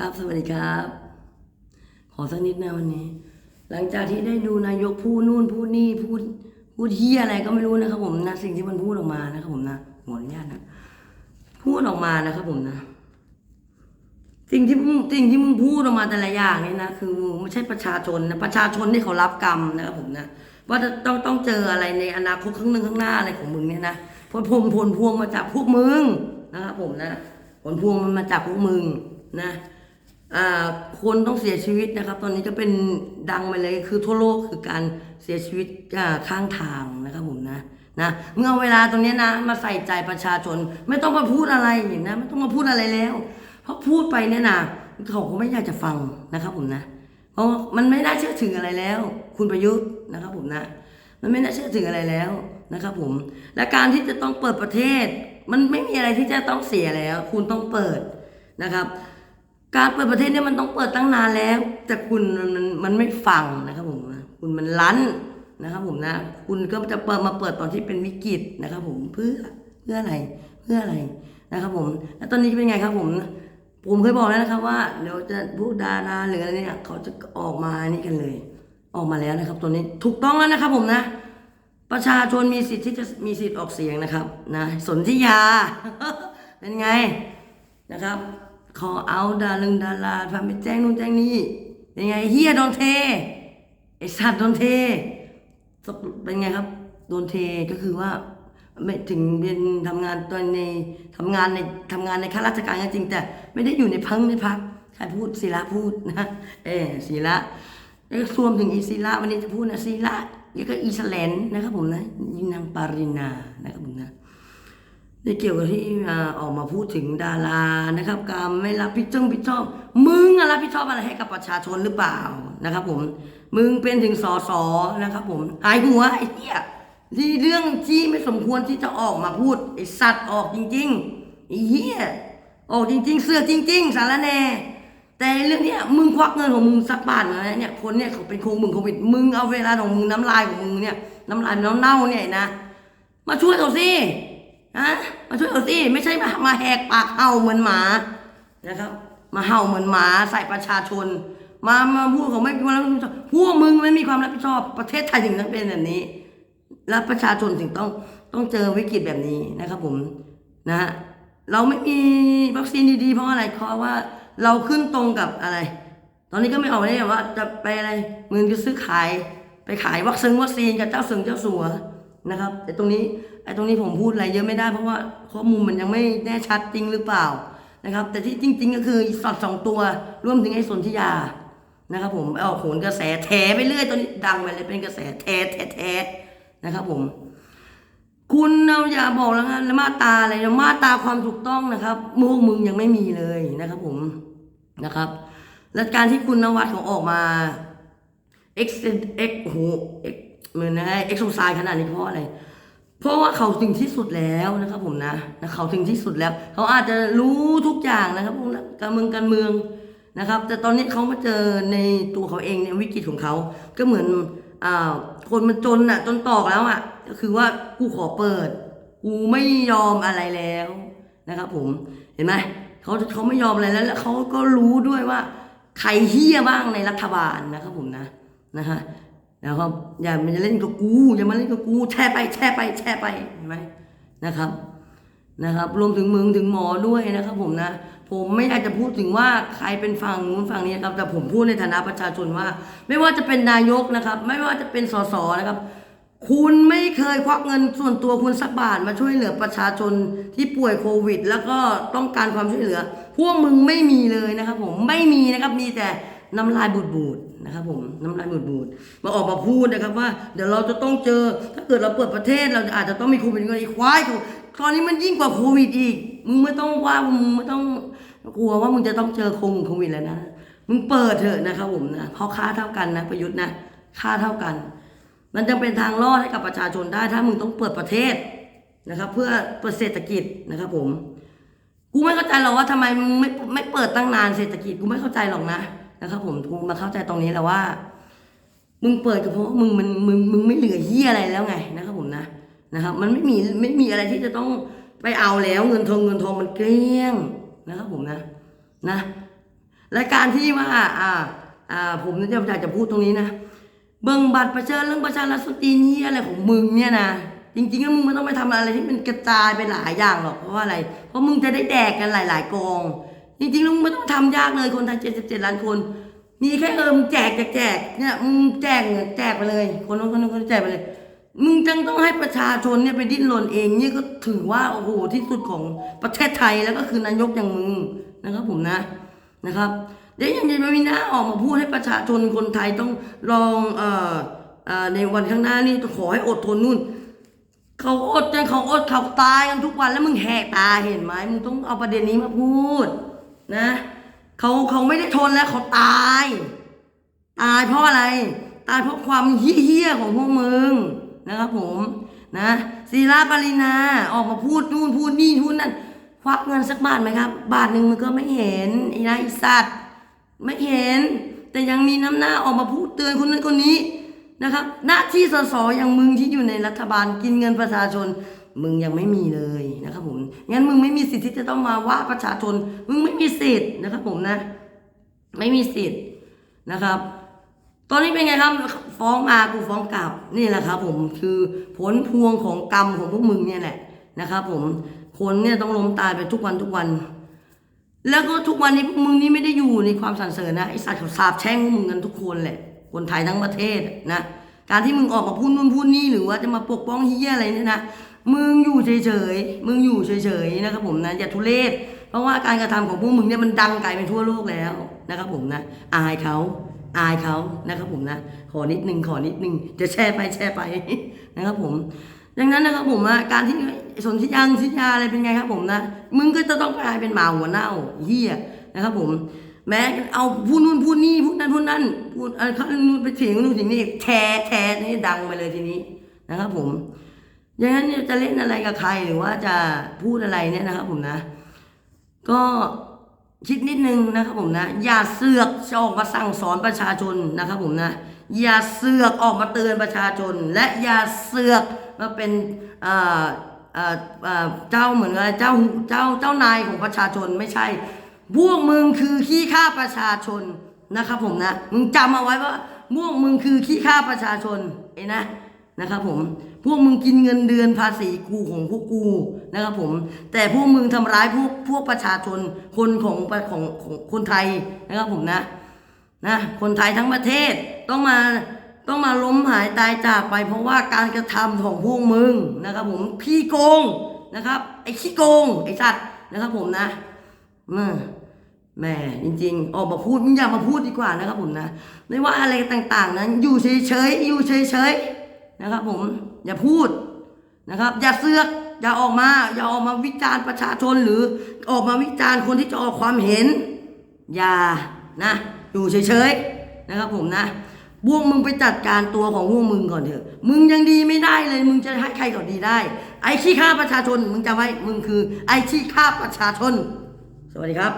ครับสวัสดีครับ ขอสักนิดนะวันนี้ หลังจากที่ได้ดูนายกพูดนู่นพูดนี่พูดพูดเฮียอะไรก็ไม่รู้นะครับผมนะสิ่งที่มันพูดออกมานะครับผมนะขออนุญาตนะพูดออกมานะครับผมนะ สิ่งที่มึงสิ่งที่มึงพูดออกมาแต่ละอย่างเนี่ยนะคือมึงไม่ใช่ประชาชนนะประชาชนที่เขารับกรรมนะครับผมนะว่าจะต้องต้องเจออะไรในอนาคตข้างหนึ่งข้างหน้าอะไรของมึงเนี่ยนะผลพวงผลพวงมาจากพวกมึงนะครับผมนะผลพวงมันมาจากพวกมึงนะ คนต้องเสียชีวิตนะครับ ตอนนี้ก็เป็นดังไปเลยคือทั่วโลกคือการเสียชีวิตอ่าข้างทางนะครับผมนะนะเมื่อเอาเวลาตรงนี้นะ มาใส่ใจประชาชน ไม่ต้องมาพูดอะไรอย่างนะไม่ต้องมาพูดอะไรแล้ว เพราะพูดไปเนี่ยนะเขาก็ไม่อยากจะฟังนะครับผมนะ เพราะมันไม่น่าเชื่อถืออะไรแล้ว คุณประยุทธ์นะครับผมนะ มันไม่น่าเชื่อถืออะไรแล้วนะครับผม และการที่จะต้องเปิดประเทศ มันไม่มีอะไรที่จะต้องเสียแล้ว คุณต้องเปิดนะครับ การเปิดประเทศเนี่ยมันต้องเปิดตั้งนานแล้ว แต่คุณมันมันไม่ฟังนะครับผมนะคุณมันลั้นนะครับผมนะ คุณก็จะเปิดมาเปิดตอนที่เป็นวิกฤตนะครับ ผมเพื่อเพื่ออะไรเพื่ออะไรนะครับผมแล้วตอนนี้เป็นไงครับผม ผมเคยบอกแล้วนะครับว่าเดี๋ยวจะพวกดาราหรืออะไรเนี่ยเขาจะออกมานี่กันเลย ออกมาแล้วนะครับ ตัวนี้ถูกต้องแล้วนะครับผมนะ ประชาชนมีสิทธิ์ที่จะมีสิทธิ์ออกเสียงนะครับ นะ สนธิยาเป็นไงนะครับ ขอเอาดารึงดาราทำไปแจ้งนู่นแจ้งนี่เป็นไงเฮียโดนเทไอสัตว์โดนเทเป็นไงครับ โดนเทก็คือว่า ไม่ถึงเป็นทำงานตอนในทำงานในทำงานในข้าราชการก็จริง แต่ไม่ได้อยู่ในพังในพักใครพูดศิระพูดนะเออศิระแล้วก็รวมถึงอีศิระวันนี้จะพูดนะศิระแล้วก็อีสแลนนะครับผมนะยินางปารินานะครับผมนะ ได้เกี่ยวกับที่ออกมาพูดถึงดารานะครับ การไม่รับผิดชอบผิดชอบ มึงอะรับผิดชอบอะไรให้กับประชาชนหรือเปล่านะครับ ผม มึงเป็นถึงสสนะครับ ผมหายหัวไอ้เหี้ยที่เรื่องที่ไม่สมควรที่จะออกมาพูดไอสัตว์ออกจริงๆไอ้เหี้ยออกจริง ๆ เสือกจริง ๆ สารแน่แต่เรื่องเนี้ยมึงควักเงินของมึงสักบาทมาเนี่ยคนเนี่ยเขาเป็นโควิดโควิดมึงเอาเวลาของมึงน้ำลายของมึงเนี่ยน้ำลายน้ำเน่าเนี่ยนะมาช่วยเขาสิ ฮะมาช่วยเขาสิไม่ใช่มามาแหกปากเห่าเหมือนหมานะครับ มาเห่าเหมือนหมาใส่ประชาชน มามาพูดเขาไม่มีความรับผิดชอบพวกมึงไม่มีความรับผิดชอบประเทศไทยถึงต้องเป็นแบบนี้ และประชาชนถึงต้องต้องเจอวิกฤตแบบนี้นะครับ ผมนะฮะเราไม่มีวัคซีนดีๆเพราะอะไรเพราะว่าเราขึ้นตรงกับอะไร ตอนนี้ก็ไม่ออกมาได้ว่าจะไปอะไรเงินจะซื้อขายไปขายวัคซีนวัคซีนกับเจ้าสึงเจ้าสัว นะครับแต่ตรงนี้ไอ้ตรงนี้ผมพูดอะไรเยอะไม่ได้เพราะว่าข้อมูลมันยังไม่แน่ชัดจริงหรือเปล่านะครับ แต่ที่จริง ๆ ก็คือสอดสองตัวรวมถึงไอ้สนธิยานะครับ ผมเอาโขนกระแสแถไปเรื่อยตอนนี้ดังไปเลยเป็นกระแสแถแถแถนะครับ ผม คุณเราอย่าบอกแล้วกันมาตราอะไรนะมาตราความถูกต้องนะครับมูกมึงยังไม่มีเลยนะครับ ผมนะครับและการที่คุณนวัดเขาออกมา x x โอ้โห x เหมือนนะ x โซไซขนาดนี้เพราะอะไรเพราะว่าเขาถึงที่สุดแล้วนะครับ ผมนะนะเขาถึงที่สุดแล้ว เขาอาจจะรู้ทุกอย่างนะครับพวกการเมืองการเมืองนะครับ แต่ตอนนี้เขามาเจอในตัวเขาเองเนี่ยวิกฤตของเขา ก็เหมือนอ่าคนมันจนอะจนตอกแล้วอะก็คือว่ากูขอเปิดกูไม่ยอมอะไรแล้วนะครับ ผมเห็นไหมเขาเขาไม่ยอมอะไรแล้วแล้วเขาก็รู้ด้วยว่าใครเฮี้ยบ้างในรัฐบาลนะครับ ผมนะนะฮะ แล้วก็อย่ามาเล่นกับกูอย่ามาเล่นกับกูแช่ไปแช่ไปแช่ไปเห็นไหมนะครับนะครับ รวมถึงมึงถึงหมอด้วยนะครับ ผมนะ ผมไม่อยากจะพูดถึงว่าใครเป็นฝั่งนู้นฝั่งนี้นะครับ แต่ผมพูดในฐานะประชาชนว่า ไม่ว่าจะเป็นนายกนะครับ ไม่ว่าจะเป็นสสนะครับ คุณไม่เคยควักเงินส่วนตัวคุณสักบาทมาช่วยเหลือประชาชนที่ป่วยโควิด แล้วก็ต้องการความช่วยเหลือ พวกมึงไม่มีเลยนะครับ ผมไม่มีนะครับมีแต่ น้ำลายบูดบูดๆนะครับผมน้ำลายบูดบูดๆมาออกมาพูดนะครับว่า เดี๋ยวเราจะต้องเจอถ้าเกิดเราเปิดประเทศเราอาจจะต้องมีโควิดกันอีกควายตอนนี้มันยิ่งกว่าโควิดอีกมึงไม่ต้องว่ามึงไม่ต้องกลัวว่ามึงจะต้องเจอโควิดโควิดแล้วนะมึงเปิดเถอะนะครับผมนะเพราะค่าเท่ากันนะประยุทธ์นะค่าเท่ากัน มันจะเป็นทางรอดให้กับประชาชนได้ ถ้ามึงต้องเปิดประเทศนะครับ เพื่อเปิดเศรษฐกิจนะครับ ผม กูไม่เข้าใจหรอกว่าทำไมมึงไม่ไม่เปิดตั้งนานเศรษฐกิจกูไม่เข้าใจหรอกนะ นะครับผมกูมาเข้าใจตรงนี้แล้วว่า มึงเปิดก็เพราะมึงมันมึงมึงไม่เหลือเหี้ยอะไรแล้วไงนะครับผมนะนะครับ มันไม่มีไม่มีอะไรที่จะต้องไปเอาแล้วเงินทองเงินทองมันเกลี้ยงนะครับผมนะนะและการที่ว่าอ่า อ่า ผมจะอยากจะพูดตรงนี้นะเบิ่งบัตรประชานเรื่องประชาชนตีนี้อะไรของมึงเนี่ยนะจริงๆแล้วมึงไม่ต้องไปทำอะไรที่มันกระจายไปหลายอย่างหรอกเพราะว่าอะไร เพราะมึงจะได้แดกกันหลาย ๆกอง จริงๆล้วมึงไม่ต้องทำยากเลยคนไทย77ล้านคน มีแค่เออมึงแจกแจกแจกเนี่ยมึงแจกเงินแจกไปเลย คนนู้นคนนู้นคนแจกไปเลย มึงจังต้องให้ประชาชนเนี่ยไปดิ้นรนเองเนี่ยก็ถือว่าโอ้โหที่สุดของประเทศไทยแล้วก็คือนายกอย่างมึงนะครับผมนะนะครับเดี๋ยวยังจะไม่มีหน้าออกมาพูดให้ประชาชนคนไทยต้องลองเอ่อเอ่อในวันข้างหน้านี่ขอให้อดทนนู่น เขาอดจนเขาอดเขาตายกันทุกวันแล้วมึงแหกตาเห็นไหมมึงต้องเอาประเด็นนี้มาพูด นะเขาเขาไม่ได้ทนแล้วเขาตายตายเพราะอะไร ตายเพราะความเฮี้ยของพวกมึงนะครับผมนะศิลาปรินาออกมาพูดนู่นพูดนี่พูดนั่นควักเงินสักบาทไหมครับ บาทหนึ่งมันก็ไม่เห็นไอ้นายสัตว์ไม่เห็น แต่ยังมีน้ำหน้าออกมาพูดเตือนคนนั้นคนนี้นะครับ หน้าที่สสอย่างมึงที่อยู่ในรัฐบาลกินเงินประชาชน มึงยังไม่มีเลยนะครับผมงั้นมึงไม่มีสิทธิ์ที่จะต้องมาว่าประชาชน มึงไม่มีสิทธิ์นะครับผมนะ ไม่มีสิทธิ์นะครับตอนนี้เป็นไงครับฟ้องมากูฟ้องกลับนี่แหละครับ ผมคือผลพวงของกรรมของพวกมึงเนี่ยแหละนะครับ ผมคนเนี่ยต้องล้มตายไปทุกวันทุกวัน แล้วก็ทุกวันนี้พวกมึงนี่ไม่ได้อยู่ในความสรรเสริญนะไอสัตว์เขาสาบแช่งพวกมึงกันทุกคนแหละ คนไทยทั้งประเทศนะการที่มึงออกมาพูดนู่นพูดนี่หรือว่าจะมาปกป้องเฮียอะไรเนี่ยนะ มึงอยู่เฉยๆ มึงอยู่เฉยๆนะครับผมนะอย่าทุเรศ เพราะว่าการกระทำของพวกมึงเนี่ยมันดังไกลไปทั่วโลกแล้วนะครับผมนะอายเขาอายเขานะครับผมนะขอนิดนึงขอนิดนึงจะแชร์ไปแชร์ไปนะครับผมดังนั้นนะครับผมนะการที่สนธิยังสิยาอะไรเป็นไงครับผมนะมึงก็จะต้องกลายเป็นหมาหัวเน่าเหี้ยนะครับผมแม้เอาพูดนู่นพูดนี่พูดนั่นพูดนั่นพูดอะไรเขาไปเถียงนู่นเถียงนี่แชร์แชร์นี่ดังไปเลยทีนี้นะครับผม อย่างนั้นจะเล่นอะไรกับใครหรือว่าจะพูดอะไรเนี่ยนะครับผมนะ ก็คิดนิดนึงนะครับผมนะ อย่าเสือกจะออกมาสั่งสอนประชาชนนะครับผมนะ อย่าเสือกออกมาเตือนประชาชน และอย่าเสือกมาเป็นเอ่อเอ่อเจ้าเหมือนอะไรเจ้าเจ้าเจ้านายของประชาชนไม่ใช่ พวกมึงคือขี้ข้าประชาชนนะครับผมนะ มึงจำเอาไว้ว่าพวกมึงคือขี้ข้าประชาชนเอ้นะ นะครับผม พวกมึงกินเงินเดือนภาษีกูของพวกกูนะครับผม แต่พวกมึงทำร้ายพวกพวกประชาชนคนของของของคนไทยนะครับผมนะนะคนไทยทั้งประเทศต้องมาต้องมาล้มหายตายจากไป เพราะว่าการกระทำของพวกมึงนะครับผมขี้โกงนะครับ ไอ้ขี้โกงไอ้สัตว์นะครับผมนะอืมแหมจริง ๆ ออกมาพูดมึงอย่ามาพูดดีกว่านะครับผมนะ ไม่ว่าอะไรต่างๆ นั้น อยู่เฉยๆอยู่เฉยๆ นะครับผมอย่าพูดนะครับ อย่าเสือกอย่าออกมา อย่าออกมาวิจารณ์ประชาชนหรือออกมาวิจารณ์คนที่จะออกความเห็น อย่านะอยู่เฉยๆนะครับผมนะพวกมึงไปจัดการตัวของพวกมึงก่อนเถอะ มึงยังดีไม่ได้เลย มึงจะให้ใครก่อนดีได้ ไอ้ขี้ข้าประชาชน มึงจำไว้ มึงคือไอ้ขี้ข้าประชาชน สวัสดีครับ